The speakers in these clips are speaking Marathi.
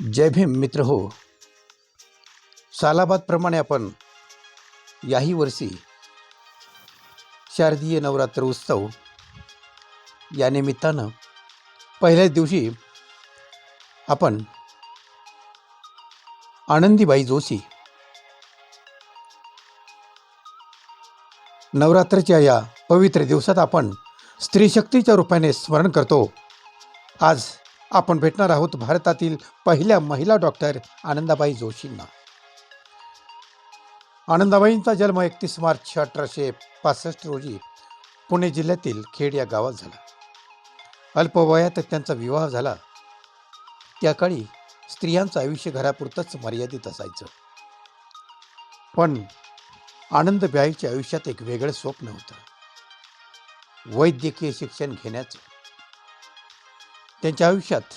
जय भीम मित्र हो. सालाबादप्रमाणे आपण याही वर्षी शारदीय नवरात्र उत्सव या निमित्तानं पहिल्याच दिवशी आपण आनंदीबाई जोशी नवरात्राच्या या पवित्र दिवसात आपण स्त्रीशक्तीच्या रूपाने स्मरण करतो. आज आपण भेटणार आहोत भारतातील पहिल्या महिला डॉक्टर आनंदाबाई जोशींना. आनंदाबाईंचा जन्म एकतीस मार्च अठराशे पासष्ट रोजी पुणे जिल्ह्यातील खेड या गावात झाला. अल्पवयात त्यांचा विवाह झाला. त्या काळी स्त्रियांचं आयुष्य घरापुरतंच मर्यादित असायचं. पण आनंदबाईच्या आयुष्यात एक वेगळं स्वप्न होतं. वैद्यकीय शिक्षण घेण्याचं. त्यांच्या आयुष्यात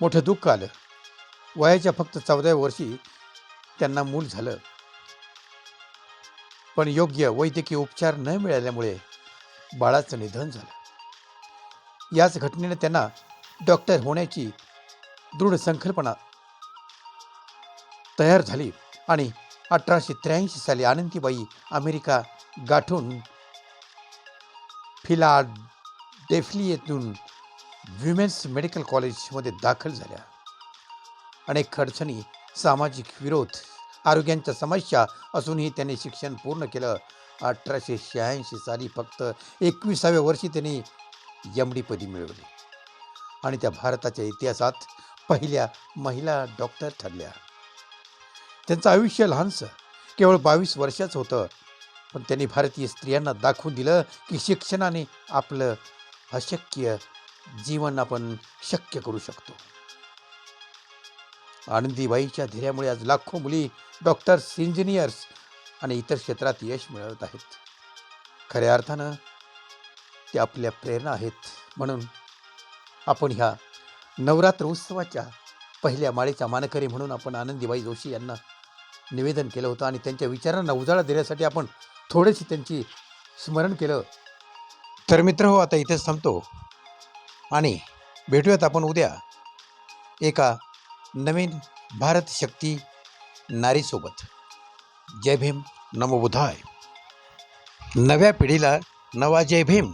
मोठं दुःख आलं. वयाच्या फक्त चौदाव्या वर्षी त्यांना मूल झालं. पण योग्य वैद्यकीय उपचार न मिळाल्यामुळे बाळाचं निधन झालं. याच घटनेने त्यांना डॉक्टर होण्याची दृढ संकल्पना तयार झाली आणि अठराशे त्र्याऐंशी साली आनंदीबाई अमेरिका गाठून फिलाडेल्फिया येथून विमेन्स मेडिकल कॉलेजमध्ये दाखल झाल्या. अनेक अडचणी सामाजिक विरोध आरोग्यांच्या समस्या असूनही त्यांनी शिक्षण पूर्ण केलं. अठराशे शहाऐंशी साली फक्त एकविसाव्या वर्षी त्यांनी एम डी पदी मिळवली. आणि त्या भारताच्या इतिहासात पहिल्या महिला डॉक्टर ठरल्या. त्यांचं आयुष्य लहानसं केवळ बावीस वर्षाचं होतं. पण त्यांनी भारतीय स्त्रियांना दाखवून दिलं की शिक्षणाने आपलं अशक्य जीवन आपण शक्य करू शकतो. आनंदीबाईच्या धैर्यामुळे आज लाखो मुली डॉक्टर्स इंजिनियर्स आणि इतर क्षेत्रात यश मिळवत आहेत. खऱ्या अर्थानं ते आपल्या प्रेरणा आहेत. म्हणून आपण ह्या नवरात्र उत्सवाच्या पहिल्या माळेच्या मानकरी म्हणून आपण आनंदीबाई जोशी यांना निवेदन केलं होतं आणि त्यांच्या विचारांना उजाळा देण्यासाठी आपण थोडेसे त्यांची स्मरण केलं. तर मित्र हो आता इथेच थांबतो. आणि भेटूयात आपण उद्या एका नवीन भारत शक्ती नारीसोबत. जय भीम नमो बुधाय. नव्या पिढीला नवा जय भीम.